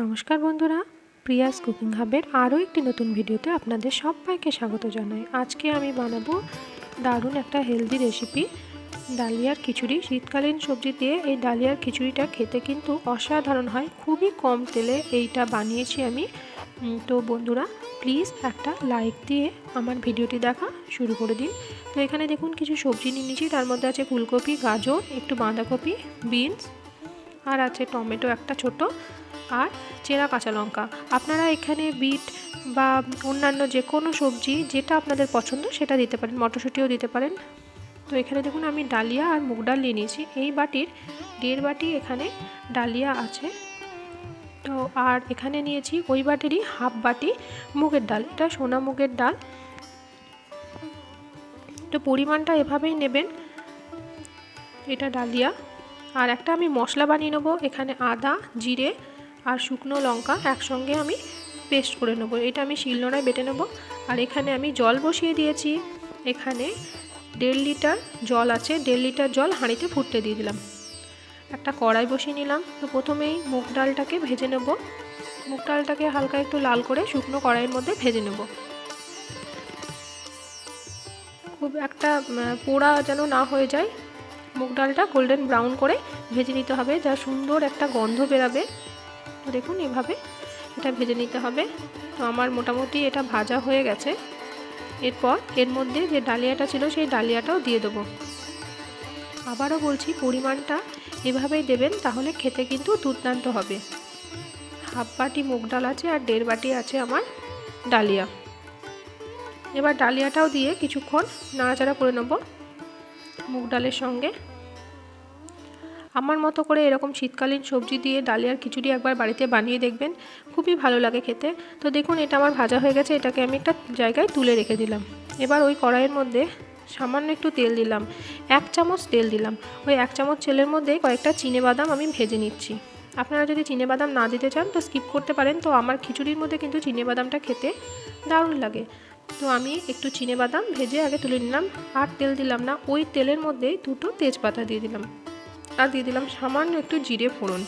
নমস্কার বন্ধুরা, Prius cooking হাবের আরও একটি নতুন ভিডিওতে আপনাদের সবাইকে স্বাগত জানাই। আজকে আমি বানাবো দারুণ একটা হেলদি রেসিপি ডালিয়ার খিচুড়ি। শীতকালীন সবজি দিয়ে এই ডালিয়ার খিচুড়িটা খেতে কিন্তু অসাধারণ হয়, খুবই কম তেলে এইটা বানিয়েছি আমি। তো বন্ধুরা প্লিজ একটা লাইক দিয়ে আমার ভিডিওটি দেখা শুরু করে দিন। তো এখানে দেখুন কিছু সবজি নিয়ে নিয়েছি, তার মধ্যে আছে ফুলকপি, গাজর, একটু বাঁধাকপি, বিনস, আর আছে টমেটো একটা ছোট। আর চেরা কাঁচা লঙ্কা। আপনারা এখানে বিট বা অন্যান্য যে কোনো সবজি যেটা আপনাদের পছন্দ সেটা দিতে পারেন, মটরশুঁটিও দিতে পারেন। তো এখানে দেখুন আমি ডালিয়া আর মুগ ডাল নিয়ে নিয়েছি। এই বাটির দেড় বাটি এখানে ডালিয়া আছে। তো আর এখানে নিয়েছি ওই বাটিরই হাফ বাটি মুগের ডাল। এটা সোনা মুগের ডাল। তো পরিমাণটা এভাবেই নেবেন। এটা ডালিয়া। আর একটা আমি মশলা বানিয়ে নেব। এখানে আদা, জিরে আর শুকনো লঙ্কা একসঙ্গে আমি পেস্ট করে নেব। এটা আমি শিলনোড়ায় বেটে নেব। আর এখানে আমি জল বসিয়ে দিয়েছি। এখানে দেড় লিটার জল আছে, দেড় লিটার জল হাঁড়িতে ফুটতে দিয়ে দিলাম। একটা কড়াই বসিয়ে নিলাম। তো প্রথমেই মুগ ডালটাকে ভেজে নেব। মুগ ডালটাকে হালকা একটু লাল করে শুকনো কড়াইয়ের মধ্যে ভেজে নেব। খুব একটা পোড়া যেন না হয়ে যায়, মুগ ডালটা গোল্ডেন ব্রাউন করে ভেজে নিতে হবে। যা সুন্দর একটা গন্ধ বেরাবে। দেখুন, এভাবে এটা ভেজে নিতে হবে। তো আমার মোটামুটি এটা ভাজা হয়ে গেছে। এরপর এর মধ্যে যে ডালিয়াটা ছিল, সেই ডালিয়াটাও দিয়ে দেবো। আবারও বলছি, পরিমাণটা এভাবেই দেবেন, তাহলে খেতে কিন্তু দুর্দান্ত হবে। হাফ বাটি মুগ ডাল আছে আর দেড় বাটি আছে আমার ডালিয়া। এবার ডালিয়াটাও দিয়ে কিছুক্ষণ নাড়াচাড়া করে নেব মুগ ডালের সঙ্গে। আমার মতো করে এরকম শীতকালীন সবজি দিয়ে ডালিয়ার খিচুড়ি একবার বাড়িতে বানিয়ে দেখবেন। খুবই ভালো লাগে খেতে। তো দেখুন, এটা আমার ভাজা হয়ে গেছে, এটাকে আমি একটা জায়গায় তুলে রেখে দিলাম। এবার ওই কড়াইয়ের মধ্যে সামান্য একটু তেল দিলাম। এক চামচ তেল দিলাম। ওই এক চামচ তেলের মধ্যে কয়েকটা বাদাম আমি ভেজে নিচ্ছি। আপনারা যদি বাদাম না দিতে চান, তো স্কিপ করতে পারেন। তো আমার খিচুড়ির মধ্যে কিন্তু বাদামটা খেতে দারুণ লাগে। তো আমি একটু বাদাম ভেজে আগে তুলে নিলাম। আর তেল দিলাম না, ওই তেলের মধ্যেই দুটো তেজপাতা দিয়ে দিলাম। আর দিয়ে দিলাম সামান্য একটু জিরে ফোড়ন।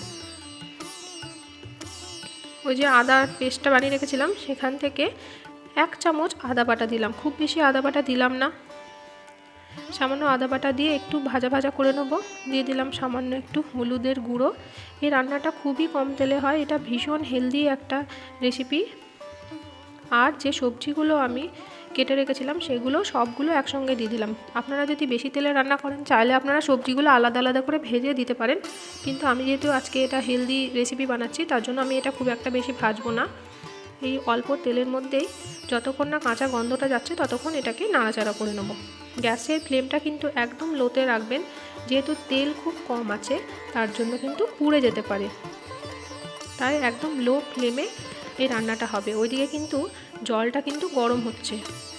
ওই যে আদার পেস্টটা বানিয়ে রেখেছিলাম, সেখান থেকে এক চামচ আদা বাটা দিলাম। খুব বেশি আদা বাটা দিলাম না। সামান্য আদা বাটা দিয়ে একটু ভাজা ভাজা করে নেব। দিয়ে দিলাম সামান্য একটু হলুদের গুঁড়ো। এই রান্নাটা খুবই কম তেলে হয়, এটা ভীষণ হেলদি একটা রেসিপি আর যে সবজিগুলো আমি কেটে রেখেছিলাম, সেগুলো সবগুলো একসঙ্গে দিয়ে দিলাম। আপনারা যদি বেশি তেলে রান্না করেন, চাইলে আপনারা সবজিগুলো আলাদা আলাদা করে ভেজে দিতে পারেন। কিন্তু আমি যেহেতু আজকে এটা হেলদি রেসিপি বানাচ্ছি, তার জন্য আমি এটা খুব একটা বেশি ভাজবো না। এই অল্প তেলের মধ্যেই যতক্ষণ না কাঁচা গন্ধটা যাচ্ছে, ততক্ষণ এটাকে নাড়াচাড়া করে নেব। গ্যাসের ফ্লেমটা কিন্তু একদম লোতে রাখবেন, যেহেতু তেল খুব কম আছে, তার জন্য কিন্তু পুড়ে যেতে পারে। তাই একদম লো ফ্লেমে এই রান্নাটা হবে। ওইদিকে কিন্তু জলটা কিন্তু গরম হচ্ছে।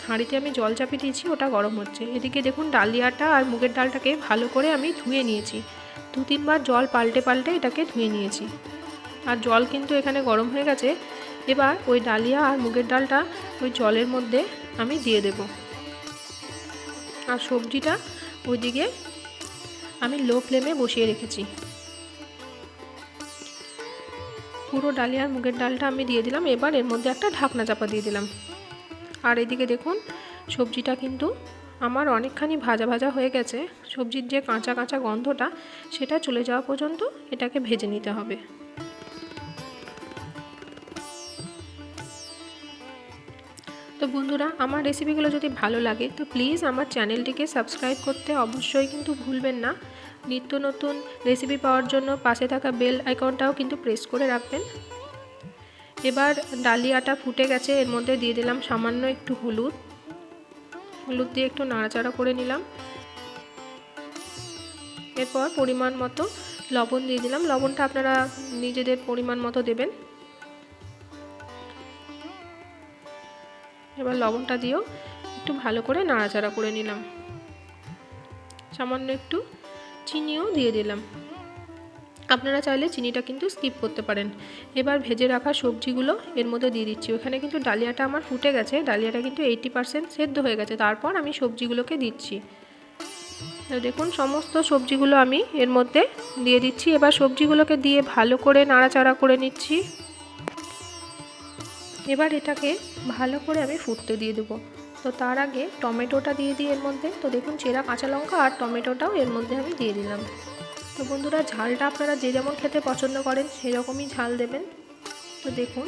হাঁড়িতে আমি জল চাপিয়ে দিয়েছি, ওটা গরম হচ্ছে। এদিকে দেখুন ডালিয়াটা আর মুগের ডালটাকে ভালো করে আমি ধুয়ে নিয়েছি। দু তিনবার জল পাল্টে পাল্টে এটাকে ধুয়ে নিয়েছি। আর জল কিন্তু এখানে গরম হয়ে গেছে। এবার ওই ডালিয়া আর মুগের ডালটা ওই জলের মধ্যে আমি দিয়ে দেব। আর সবজিটা ওইদিকে আমি লো ফ্লেমে বসিয়ে রেখেছি। পুরো ডালিয়ার মুগের ডালটা আমি দিয়ে দিলাম। এবার এর মধ্যে একটা ঢাকনা চাপা দিয়ে দিলাম। আর এদিকে দেখুন, সবজিটা কিন্তু আমার অনেকখানি ভাজা ভাজা হয়ে গেছে। সবজির যে কাঁচা কাঁচা গন্ধটা, সেটা চলে যাওয়া পর্যন্ত এটাকে ভেজে নিতে হবে। তো বন্ধুরা, আমার রেসিপিগুলো যদি ভালো লাগে, তো প্লিজ আমার চ্যানেলটিকে সাবস্ক্রাইব করতে অবশ্যই কিন্তু ভুলবেন না। নিত্য নতুন রেসিপি পাওয়ার জন্য পাশে থাকা বেল আইকনটাও কিন্তু প্রেস করে রাখবেন। এবার ডালিয়াটা ফুটে গেছে, এর মধ্যে দিয়ে দিলাম সামান্য একটু হলুদ। হলুদ দিয়ে একটু নাড়াচাড়া করে নিলাম। এরপর পরিমাণ মতো লবণ দিয়ে দিলাম। লবণটা আপনারা নিজেদের পরিমাণ মতো দেবেন। এবার লবণটা দিয়েও একটু ভালো করে নাড়াচাড়া করে নিলাম। সামান্য একটু চিনিও দিয়ে দিলাম। আপনারা চাইলে চিনিটা কিন্তু স্কিপ করতে পারেন। এবার ভেজে রাখা সবজিগুলো এর মধ্যে দিয়ে দিচ্ছি। ওখানে কিন্তু ডালিয়াটা আমার ফুটে গেছে। ডালিয়াটা কিন্তু এইটি পারসেন্ট সেদ্ধ হয়ে গেছে। তারপর আমি সবজিগুলোকে দিচ্ছি। দেখুন, সমস্ত সবজিগুলো আমি এর মধ্যে দিয়ে দিচ্ছি। এবার সবজিগুলোকে দিয়ে ভালো করে নাড়াচাড়া করে নিচ্ছি। এবার এটাকে ভালো করে আমি ফুটতে দিয়ে দেবো। তো তার আগে টমেটোটা দিয়ে দিই এর মধ্যে। তো দেখুন চেরা কাঁচা লঙ্কা আর টমেটোটাও এর মধ্যে আমি দিয়ে দিলাম। তো বন্ধুরা ঝালটা আপনারা যে যেমন খেতে পছন্দ করেন সেরকমই ঝাল দেবেন। তো দেখুন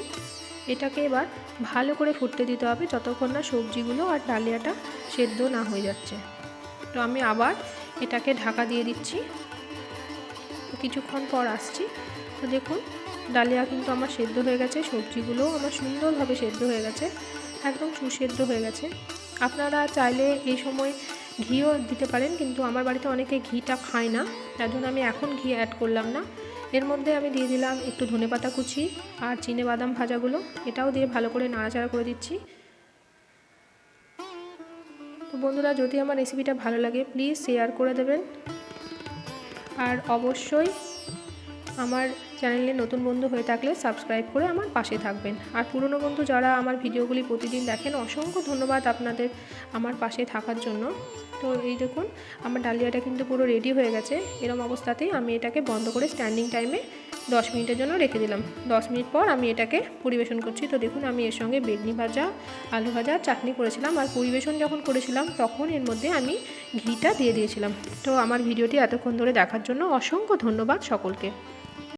এটাকে এবার ভালো করে ফুটতে দিতে হবে যতক্ষণ না সবজিগুলো আর ডালিয়াটা সেদ্ধ না হয়ে যাচ্ছে। তো আমি আবার এটাকে ঢাকা দিয়ে দিচ্ছি। কিছুক্ষণ পর আসছি। তো দেখুন, ডালিয়া কিন্তু আমার সেদ্ধ হয়ে গেছে, সবজিগুলোও আমার সুন্দরভাবে সেদ্ধ হয়ে গেছে, একদম সুসেদ্ধ হয়ে গেছে। আপনারা চাইলে এই সময় ঘিও দিতে পারেন, কিন্তু আমার বাড়িতে অনেকে ঘিটা খায় না, তার জন্য আমি এখন ঘি অ্যাড করলাম না। এর মধ্যে আমি দিয়ে দিলাম একটু ধনেপাতা কুচি আর চিনে বাদাম ভাজাগুলো, এটাও দিয়ে ভালো করে নাড়াচাড়া করে দিচ্ছি। তো বন্ধুরা, যদি আমার রেসিপিটা ভালো লাগে প্লিজ শেয়ার করে দেবেন। আর অবশ্যই আমার চ্যানেলে নতুন বন্ধু হয়ে থাকলে সাবস্ক্রাইব করে আমার পাশে থাকবেন। আর পুরনো বন্ধু যারা আমার ভিডিওগুলি প্রতিদিন দেখেন, অসংখ্য ধন্যবাদ আপনাদের আমার পাশে থাকার জন্য। তো এই দেখুন, আমার ডালিয়াটা কিন্তু পুরো রেডি হয়ে গেছে। এরম অবস্থাতেই আমি এটাকে বন্ধ করে স্ট্যান্ডিং টাইমে দশ মিনিটের জন্য রেখে দিলাম। দশ মিনিট পর আমি এটাকে পরিবেশন করছি। তো দেখুন, আমি এর সঙ্গে বেগনি ভাজা, আলু ভাজা, চাটনি করেছিলাম। আর পরিবেশন যখন করেছিলাম, তখন এর মধ্যে আমি ঘিটা দিয়ে দিয়েছিলাম। তো আমার ভিডিওটি এতক্ষণ ধরে দেখার জন্য অসংখ্য ধন্যবাদ সকলকে।